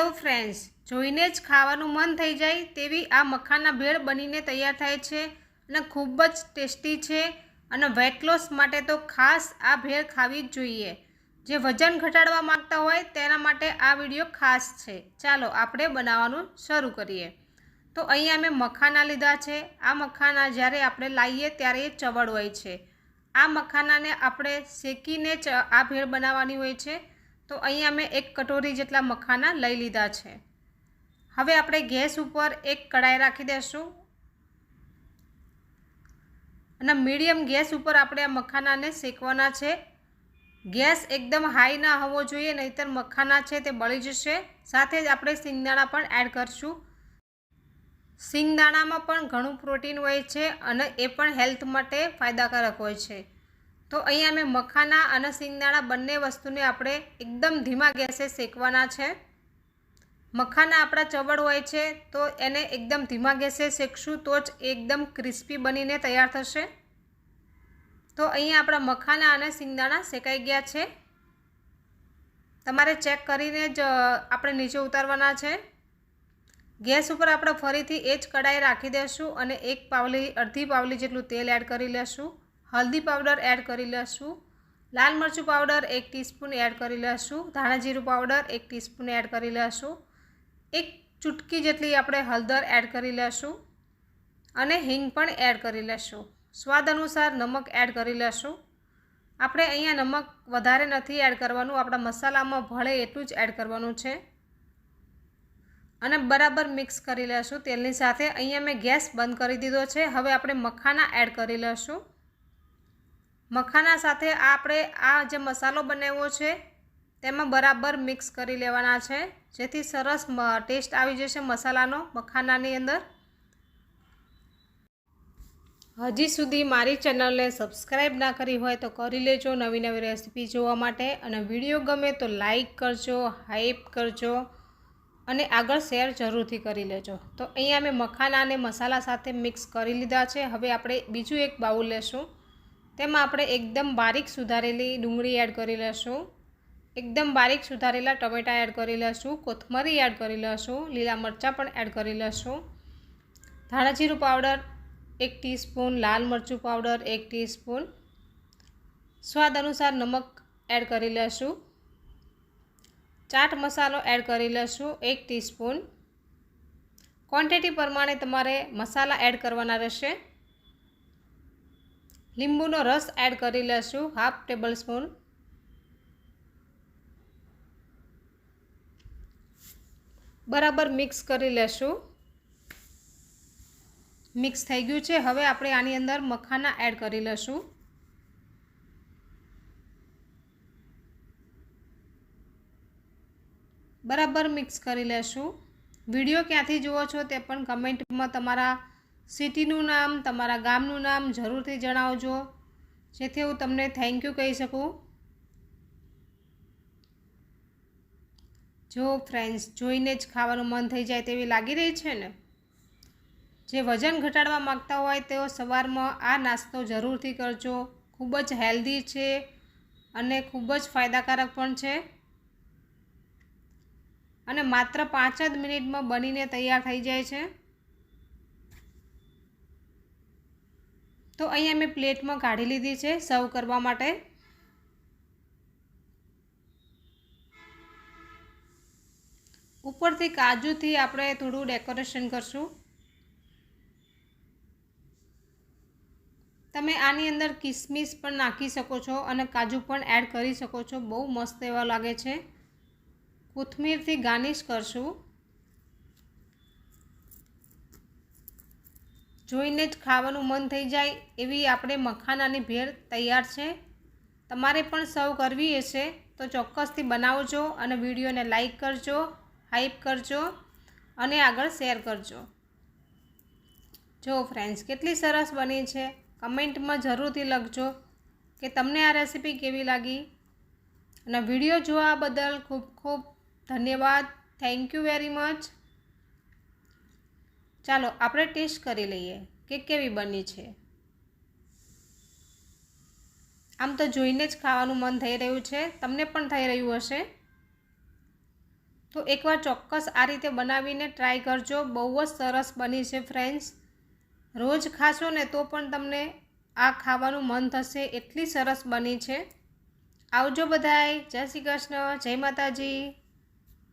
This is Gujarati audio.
હલો ફ્રેન્ડ્સ જોઈને જ ખાવાનું મન થઈ જાય તેવી આ મખાના ભેળ બનીને તૈયાર થાય છે અને ખૂબ જ ટેસ્ટી છે અને વેટ લોસ માટે તો ખાસ આ ભેળ ખાવી જ જોઈએ. જે વજન ઘટાડવા માંગતા હોય તેના માટે આ વીડિયો ખાસ છે. ચાલો આપણે બનાવવાનું શરૂ કરીએ. તો અહીંયા મેં મખાના લીધા છે. આ મખાના જ્યારે આપણે લાવીએ ત્યારે એ ચવડ હોય છે. આ મખાનાને આપણે શેકીને આ ભેળ બનાવવાની હોય છે. તો અહીંયા મેં એક કટોરી જેટલા મખાના લઈ લીધા છે. હવે આપણે ગેસ ઉપર એક કડાઈ રાખી દઈશું અને મીડિયમ ગેસ ઉપર આપણે આ મખાનાને શેકવાના છે. ગેસ એકદમ હાઈ ના હોવો જોઈએ, નહીંતર મખાના છે તે બળી જશે. સાથે જ આપણે સિંગદાણા પણ એડ કરશું. સિંગદાણામાં પણ ઘણું પ્રોટીન હોય છે અને એ પણ હેલ્થ માટે ફાયદાકારક હોય છે. તો અહીંયા મેં મખાના અને સિંગદાણા બંને વસ્તુને આપણે એકદમ ધીમા ગેસે શેકવાના છે. મખાના આપણા ચવડ હોય છે, તો એને એકદમ ધીમા ગેસે શેકશું તો જ એકદમ ક્રિસ્પી બનીને તૈયાર થશે. તો અહીંયા આપણા મખાના અને સિંગદાણા શેકાઈ ગયા છે. તમારે ચેક કરીને જ આપણે નીચે ઉતારવાના છે. ગેસ ઉપર આપણે ફરીથી એ જ કડાઈ રાખી દઈશું અને એક પાવલી, અડધી પાવલી જેટલું તેલ એડ કરી લેશું. હલ્દી પાવડર એડ કરી લઈશું લાલ મરચું પાવડર એક ટીસ્પૂન એડ કરી લઈશું ધાણા જીરું પાવડર એક ટીસ્પૂન એડ કરી લઈશું એક ચૂટકી જેટલી આપણે હળદર એડ કરી લઈશું અને હિંગ પણ એડ કરી લઈશું સ્વાદ અનુસાર નમક એડ કરી લઈશું આપણે અહીંયા નમક વધારે નથી એડ કરવાનું. આપણા મસાલામાં ભળે એટલું જ એડ કરવાનું છે. અને બરાબર મિક્સ કરી લઈશું તેલની સાથે અહીંયા મેં ગેસ બંધ કરી દીધો છે. હવે આપણે મખાના એડ કરી લેશું. મખાના સાથે આપણે આ જે મસાલો બનાવ્યો છે, તેમાં બરાબર મિક્સ કરી લેવાના છે. જેથી સરસ ટેસ્ટ આવી જશે મસાલાનો મખાનાની અંદર. હજી સુધી મારી ચેનલને સબસ્ક્રાઈબ ના કરી હોય તો કરી લેજો નવી નવી રેસીપી જોવા માટે અને વીડિયો ગમે તો લાઈક કરજો, હાઈપ કરજો અને આગળ શેર જરૂરથી કરી લેજો. તો અહીંયા મેં મખાના અને મસાલા સાથે મિક્સ કરી લીધા છે. હવે આપણે બીજું એક બાઉલ લેશું. તેમાં આપણે એકદમ બારીક સુધારેલી ડુંગળી એડ કરી લઈશું. એકદમ બારીક સુધારેલા ટમેટાં એડ કરી લઈશું. કોથમરી એડ કરી લઈશું. લીલા મરચાં પણ એડ કરી લઈશું. ધાણાજીરું પાવડર એક ટીસ્પૂન, લાલ મરચું પાવડર એક ટીસ્પૂન. સ્વાદ અનુસાર નમક એડ કરી લઈશું. ચાટ મસાલો એડ કરી લઈશું એક ટીસ્પૂન. ક્વોન્ટિટી પ્રમાણે તમારે મસાલા એડ કરવાના રહેશે. લીંબુનો રસ એડ કરી લેશું, હાફ ટેબલ સ્પૂન બરાબર મિક્સ કરી લેશું. મિક્સ થઈ ગયું છે, હવે આપણે આની અંદર મખાના એડ કરી લેશું. બરાબર મિક્સ કરી લેશું. વીડિયો ક્યાંથી જુઓ છો તે પણ કમેન્ટમાં તમારા સિટીનું નામ, તમારા ગામનું નામ જરૂરથી જણાવજો. જેથી હું તમને થેન્ક યુ કહી શકું. જો ફ્રેન્ડ્સ જોઈને જ ખાવાનું મન થઈ જાય તેવી લાગી રહી છે ને? જે વજન ઘટાડવા માગતા હોય તેઓ સવારમાં આ નાસ્તો જરૂરથી કરજો. ખૂબ જ હેલ્ધી છે અને ખૂબ જ ફાયદાકારક પણ છે. અને માત્ર પાંચ જ મિનિટમાં બનીને તૈયાર થઈ જાય છે. તો અહીંયા મેં પ્લેટમાં કાઢી લીધી છે સર્વ કરવા માટે. ઉપરથી કાજુથી આપણે થોડું ડેકોરેશન કરશું. તમે આની અંદર કિસમિસ પણ નાખી શકો છો અને કાજુ પણ એડ કરી શકો છો. બહુ મસ્ત એવા લાગે છે. કોથમીરથી ગાર્નિશ કરશું. જોઈને જ ખાવાનું મન થઈ જાય એવી આપણે મખાનાની ભેળ તૈયાર છે. તમારે પણ સર્વ કરવી હશે તો ચોક્કસથી બનાવજો અને વિડીયોને લાઈક કરજો હાઇપ કરજો અને આગળ શેર કરજો. જો ફ્રેન્ડ્સ, કેટલી સરસ બની છે. કમેન્ટમાં જરૂરથી લખજો કે તમને આ રેસીપી કેવી લાગી અને વીડિયો જોવા બદલ ખૂબ ખૂબ ધન્યવાદ. Thank you very much. ચાલો આપણે ટેસ્ટ કરી લઈએ કે કેવી બની છે. આમ તો જોઈને જ ખાવાનું મન થઈ રહ્યું છે. તમને પણ થઈ રહ્યું હશે. તો એકવાર ચોક્કસ આ રીતે બનાવીને ટ્રાય કરજો. બહુ જ સરસ બની છે ફ્રેન્ડ્સ રોજ ખાશો ને તો પણ તમને આ ખાવાનું મન થશે. એટલી સરસ બની છે. આવજો બધાય. જય શ્રી કૃષ્ણ. જય માતાજી.